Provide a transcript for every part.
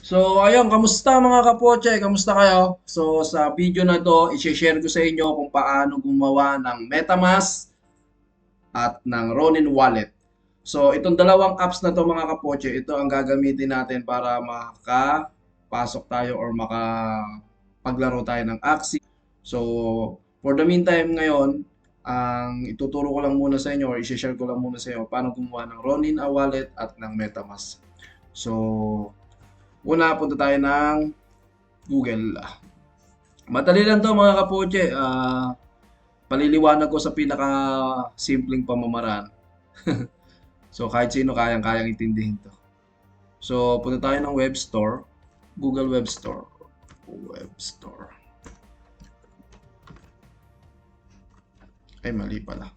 So, ayun, kamusta mga kapoche? Kamusta kayo? So, sa video na to, i-share ko sa inyo kung paano gumawa ng MetaMask at ng Ronin Wallet. So, itong dalawang apps na to mga kapoche, ito ang gagamitin natin para makapasok tayo or makapaglaro tayo ng Axie. So, for the meantime ngayon, ang ituturo ko lang muna sa inyo or i-share ko lang muna sa inyo paano gumawa ng Ronin a wallet at ng MetaMask. So, Una, punta tayo ng Google. Madali lang to mga kapoche. Ah, paliliwanag ko sa pinaka simpleng pamamaraan. so kahit sino kayang-kayang intindihin to. So punta tayo ng web store. Google Web Store. Web Store. Ay, mali pala.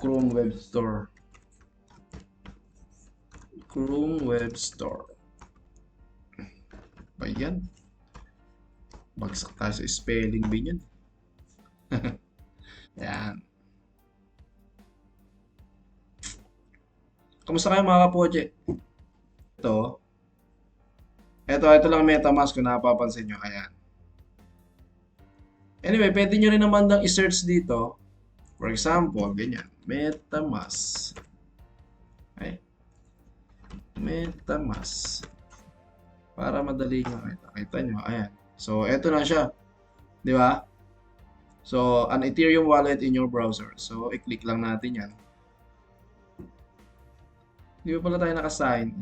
Chrome Web Store. Chrome Web Store. Ba yan? Bagsak tayo sa spelling bee niyan. Yan. Kamusta kayo mga kapoche? Ito. Ito, ito lang MetaMask kung napapansin nyo. Ayan. Anyway, pwede nyo rin naman dang i-search dito. For example, ganyan. MetaMask. MetaMask. Para madali nyo makita. Kita nyo, ayan. So, eto na siya. Di ba? So, an Ethereum wallet in your browser. So, i-click lang natin yan. Di ba pala tayo naka-sign?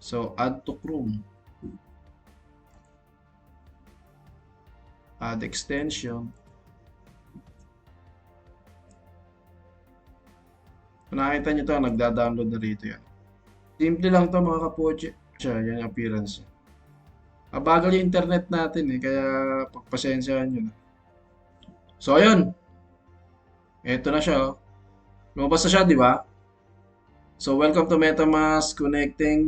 So, add to Chrome. Add extension. Kung nakita nyo to, nagda-download na rito yan. Simple lang to mga kapoche. Siya, yan appearance niya. Mabagal yung internet natin eh, kaya pagpasensyahan nyo na. So, ayun. Ito na siya. Oh. Lumabas na siya, di ba? So, welcome to MetaMask connecting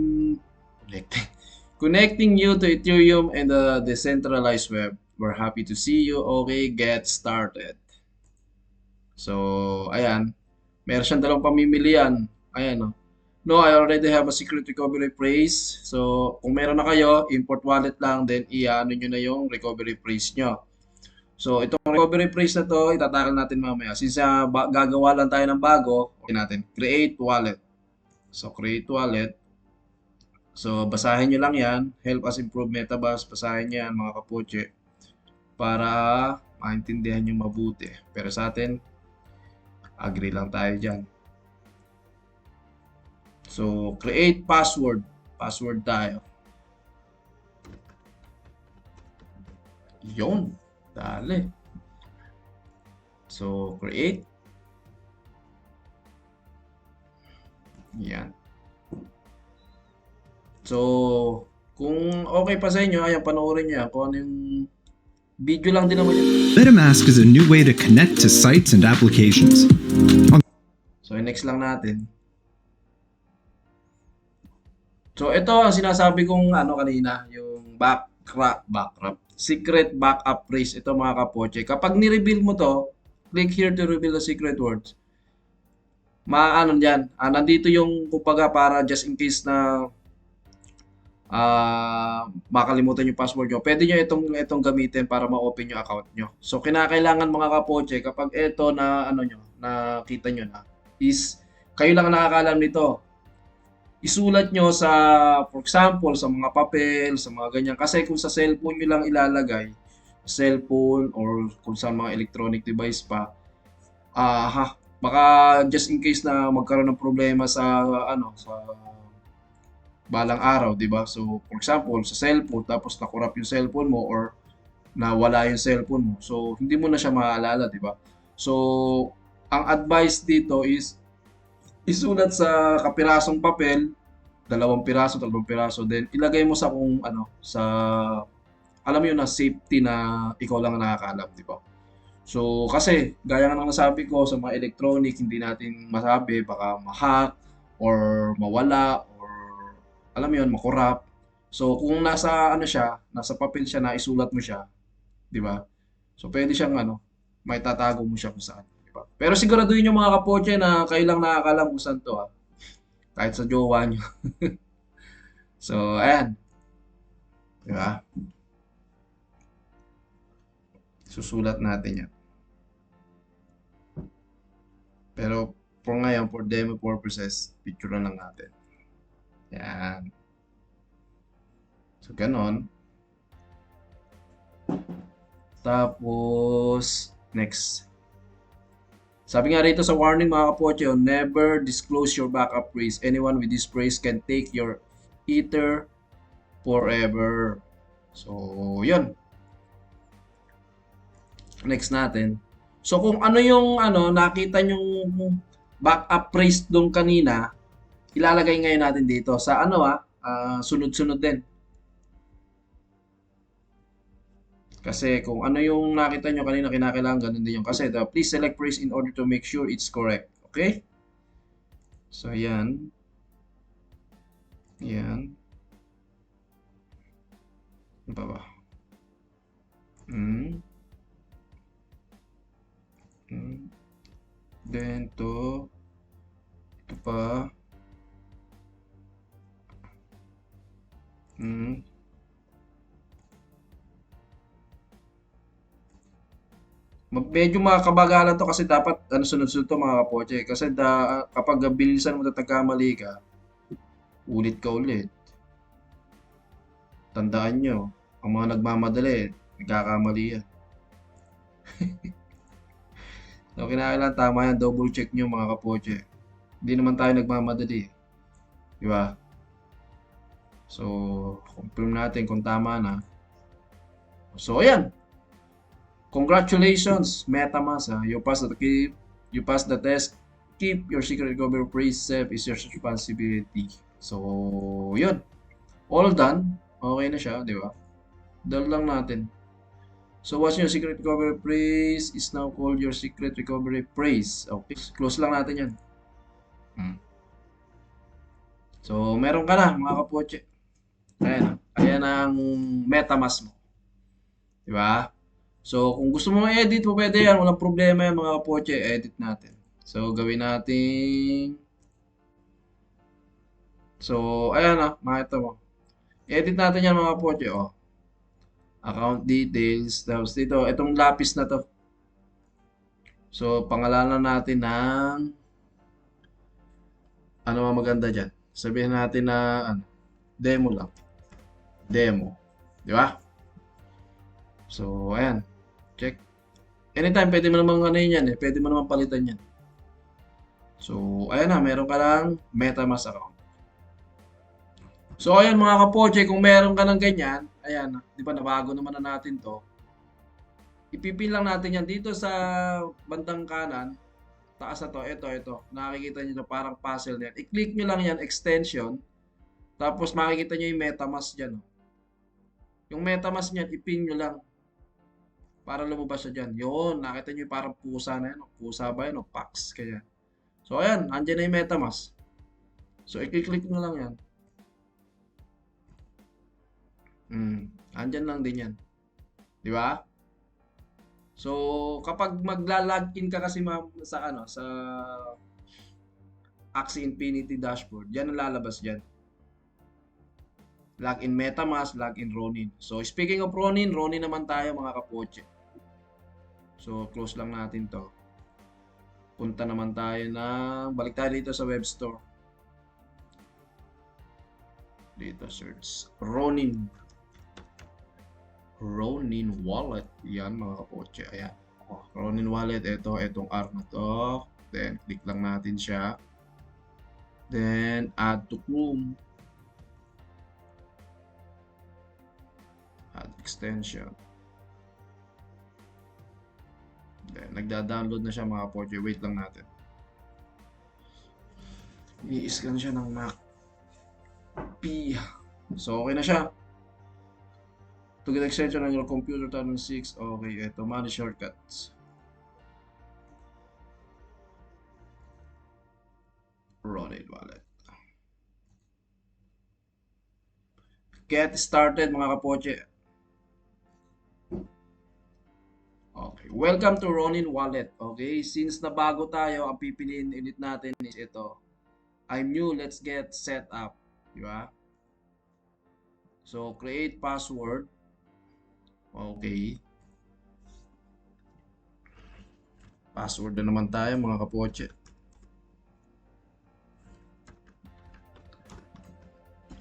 connecting connecting you to Ethereum and the decentralized web. We're happy to see you. Okay, get started. So, ayan. Meron siyang dalawang pamimilian. Ayan, oh. No, I already have a secret recovery phrase. So, kung meron na kayo, import wallet lang, then i-ano nyo na yung recovery phrase nyo. So, itong recovery phrase na to, itatakal natin mamaya. Since uh, gagawa lang tayo ng bago, okay natin. Create wallet. So, create wallet. So, basahin nyo lang yan. Help us improve Metabus. Basahin nyo yan, mga kapoche. Para maintindihan nyo mabuti. Pero sa atin, agree lang tayo dyan. So, create password. Password tayo. Yon. Dali. So, create. Yan. So, kung okay pa sa inyo, ayan, panoorin nyo yan. Kung ano yung video lang din naman yun. MetaMask is a new way to connect to sites and applications. So, next lang natin. So, ito ang sinasabi kong ano kanina, yung backrap, backrap, secret backup phrase. Ito mga kapoche. Kapag ni-reveal mo to, click here to reveal the secret words. Maano diyan, ah, nandito yung kumbaga para just in case na ah makalimutan yung password nyo. Pwede nyo itong, itong gamitin para ma-open yung account nyo. So, kinakailangan mga kapoche, kapag ito na ano nyo, nakita nyo na, is kayo lang ang nakakalam nito isulat nyo sa, for example, sa mga papel, sa mga ganyan. Kasi kung sa cellphone nyo lang ilalagay, cellphone or kung sa mga electronic device pa, ah ha, baka just in case na magkaroon ng problema sa, ano, sa balang araw, di ba? So, for example, sa cellphone, tapos nakurap yung cellphone mo or nawala yung cellphone mo. So, hindi mo na siya maaalala, di ba? So, ang advice dito is isulat sa kapirasong papel, dalawang piraso, tatlong piraso, then ilagay mo sa kung ano, sa alam mo yun na safety na ikaw lang ang nakakaalam, di ba? So, kasi, gaya nga ng nasabi ko sa mga electronic, hindi natin masabi, baka ma-hack, or mawala, alam mo yun, makorap. So, kung nasa ano siya, nasa papel siya na isulat mo siya, di ba? So, pwede siyang ano, may tatago mo siya kung saan. Di ba? Pero siguraduhin yung mga kapoche na kayo lang nakakalam kung saan to ha. Kahit sa jowa nyo. so, ayan. Di ba? Susulat natin yan. Pero, for ngayon, for demo purposes, picture na lang natin. Yan. So, ganon. Tapos, next. Sabi nga rito sa warning mga kapoche, oh, never disclose your backup phrase. Anyone with this phrase can take your ether forever. So, yun. Next natin. So, kung ano yung ano, nakita yung backup phrase doon kanina, ilalagay ngayon natin dito sa ano ah, ah, sunod-sunod din. Kasi kung ano yung nakita nyo kanina, kinakailangan ganun din yung kasi. The, please select phrase in order to make sure it's correct. Okay? So, yan. Yan. Ano pa ba? Hmm. Hmm. Then, to. Ito pa. Hmm. Mag- Medyo makakabagalan to kasi dapat ano sunod-sunod to mga kapoche. Kasi da, kapag bilisan mo at nagkamali ka, ulit ka ulit. Tandaan nyo, ang mga nagmamadali, nagkakamali yan. so, kinakailangan tama yan, double check nyo mga kapoche. Hindi naman tayo nagmamadali. Di ba? So, confirm natin kung tama na. So, ayan. Congratulations, MetaMask. Ha? You passed the keep, you passed the test. Keep your secret recovery phrase safe is your responsibility. So, yun. All done. Okay na siya, di ba? Dal lang natin. So, what's your secret recovery phrase is now called your secret recovery phrase. Okay. Close lang natin yan. Hmm. So, meron ka na, mga kapoche. Ayan. Ayan ang MetaMask mo. Di ba? So, kung gusto mo edit pwede yan. Walang problema yan, mga kapoche. Edit natin. So, gawin natin... So, ayan na. Makita mo. Edit natin yan, mga kapoche. Oh. Account details. Tapos dito, itong lapis na to. So, pangalanan natin ng... Ano ang maganda dyan? Sabihin natin na, ano, demo lang. Demo. Di ba? So, ayan. Check. Anytime, pwede mo naman ano yan eh. Pwede mo naman palitan yan. So, ayan na. Meron ka lang MetaMask account. So, ayan mga kapoche, kung meron ka ng ganyan, ayan, di ba nabago naman na natin to. Ipipin lang natin yan dito sa bandang kanan. Taas na to, ito, ito. Nakikita nyo to, parang puzzle yan. I-click nyo lang yan, extension. Tapos makikita nyo yung MetaMask dyan. oh. Yung MetaMask niyan, ipin nyo lang. Para lumabas siya dyan. Yun, nakita nyo parang pusa na yan. Pusa ba yan? O Pax, kaya. So, ayan, andyan na yung MetaMask. So, i-click nyo lang yan. Hmm, andyan lang din yan. Di ba? So, kapag magla-login ka kasi sa ano, sa Axie Infinity dashboard, yan ang lalabas diyan. Login MetaMask, login Ronin. So, speaking of Ronin, Ronin naman tayo mga kapoche. So, close lang natin to. Punta naman tayo na, balik tayo dito sa web store. Dito search Ronin. Ronin Wallet. Yan mga kapoche. Ayan. Oh, Ronin Wallet. Ito, itong R na to. Then, click lang natin siya. Then, add to Chrome. Add extension. Then, nagda-download na siya mga kapoche. Wait lang natin. I-scan siya ng Mac. P. So, okay na siya. To get extension on your computer, turn on 6. Okay, ito. Manage shortcuts. Ronin Wallet. Get started mga kapoche. Okay. Welcome to Ronin Wallet. Okay. Since na bago tayo, ang pipiliin ulit natin is ito. I'm new, let's get set up. Di ba? So, create password. Okay. Password na naman tayo mga kapoche.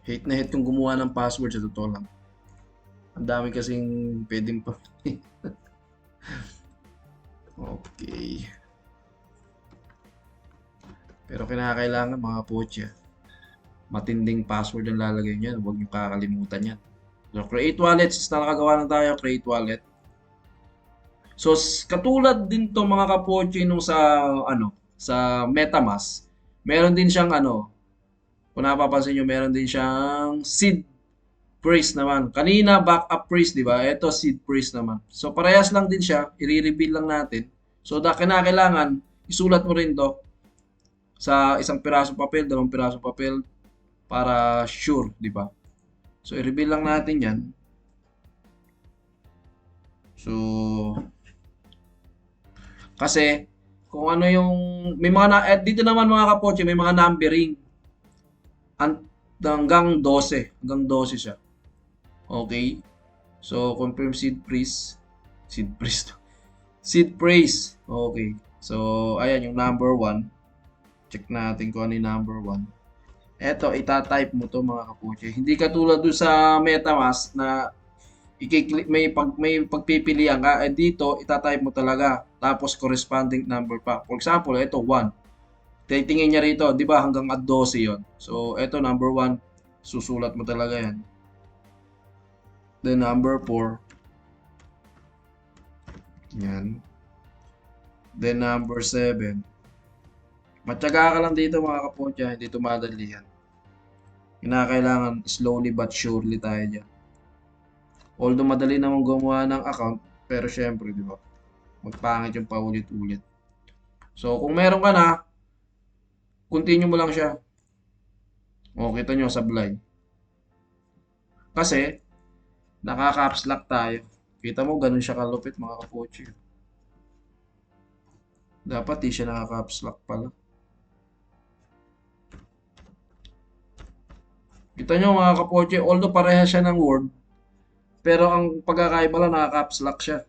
Hate na hate kong gumawa ng password sa totoo lang. Ang dami kasing pwedeng pa. okay. Pero kinakailangan mga poche. Matinding password ang lalagay niyan. Huwag niyo kakalimutan yan. So, create wallet. Nakagawa na tayo, create wallet. So, katulad din to mga kapoche nung sa, ano, sa MetaMask, meron din siyang, ano, kung napapansin nyo, meron din siyang seed phrase naman. Kanina, backup phrase, di ba? Ito, seed phrase naman. So, parehas lang din siya. I-reveal lang natin. So, da, kinakailangan, isulat mo rin to sa isang pirasong papel, dalawang pirasong papel para sure, di ba? So, i-reveal lang natin yan. So, kasi, kung ano yung, may mga, na, eh, dito naman mga kapoche, may mga numbering. An, hanggang 12. Hanggang 12 siya. Okay? So, confirm seed praise. Seed praise. Seed praise. Okay. So, ayan yung number 1. Check natin kung ano yung number 1. Eto, itatype mo to mga kapuche. Hindi katulad doon sa MetaMask na ikiklik, may, pag, may pagpipilian ka. Eh, dito, itatype mo talaga. Tapos, corresponding number pa. For example, ito, 1. Titingin niya rito, di ba, hanggang at 12 yon. So, ito, number 1. Susulat mo talaga yan. Then, number 4. Yan. Then, number 7. Matyaga ka lang dito mga kapotya, hindi ito madali yan. Kinakailangan slowly but surely tayo dyan. Although madali naman gumawa ng account, pero syempre, di ba? Magpangit yung paulit-ulit. So, kung meron ka na, continue mo lang siya. O, kita nyo, sablay. Kasi, nakaka-caps lock tayo. Kita mo, ganun siya kalupit mga kapotse. Dapat di siya nakaka-caps lock pala. Kita nyo mga kapoche, although pareha siya ng word, pero ang pagkakaiba lang nakaka-caps lock siya.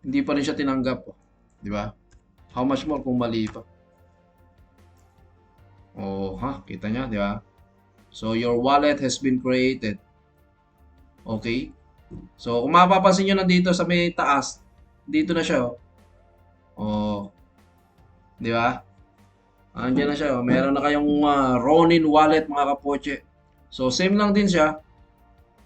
Hindi pa rin siya tinanggap. oh. Di ba? How much more kung mali pa? Oh, ha? Kita niya, di ba? So, your wallet has been created. Okay? So, kung mapapansin nyo nandito sa may taas, dito na siya, oh. Oh. Di ba? Andiyan na siya. Oh. Meron na kayong ah, Ronin wallet mga kapoche. So, same lang din siya.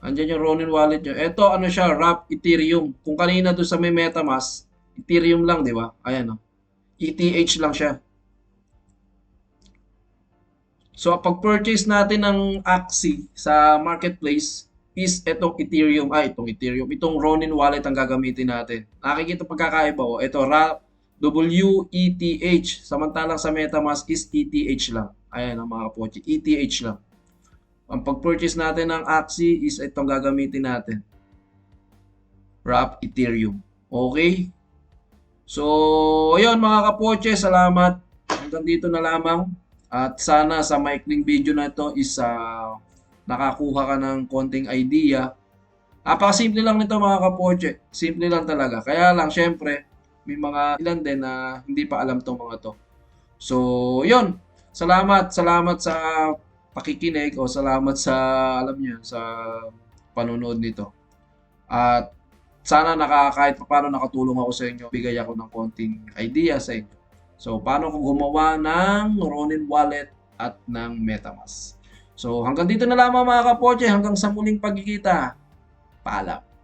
Andiyan yung Ronin wallet nyo. Ito, ano siya, Wrap Ethereum. Kung kanina doon sa may MetaMask, Ethereum lang, di ba? Ayan, oh. ETH lang siya. So, pag purchase natin ng Axie sa marketplace, is itong Ethereum, ay, itong Ethereum, itong Ronin wallet ang gagamitin natin. Nakikita pagkakaiba, oh. Ito, Wrap WETH. Samantalang sa MetaMask is ETH lang. Ayan ang mga kapoche. ETH lang. Ang pag-purchase natin ng Axie is itong gagamitin natin. Wrap Ethereum. Okay? So, ayun mga kapoche, salamat. Hanggang dito na lamang. At sana sa maikling video na ito is ah, nakakuha ka ng konting idea. Napakasimple lang nito mga kapoche. Simple lang talaga. Kaya lang, syempre, may mga ilan din na hindi pa alam tong mga to. So, yun. Salamat, salamat sa pakikinig o salamat sa, alam niyo, sa panonood nito. At sana naka, kahit paano nakatulong ako sa inyo, bigay ako ng konting idea sa inyo. So, paano ko gumawa ng Ronin Wallet at ng MetaMask. So, hanggang dito na lamang mga kapoche, hanggang sa muling pagkikita. Paalam.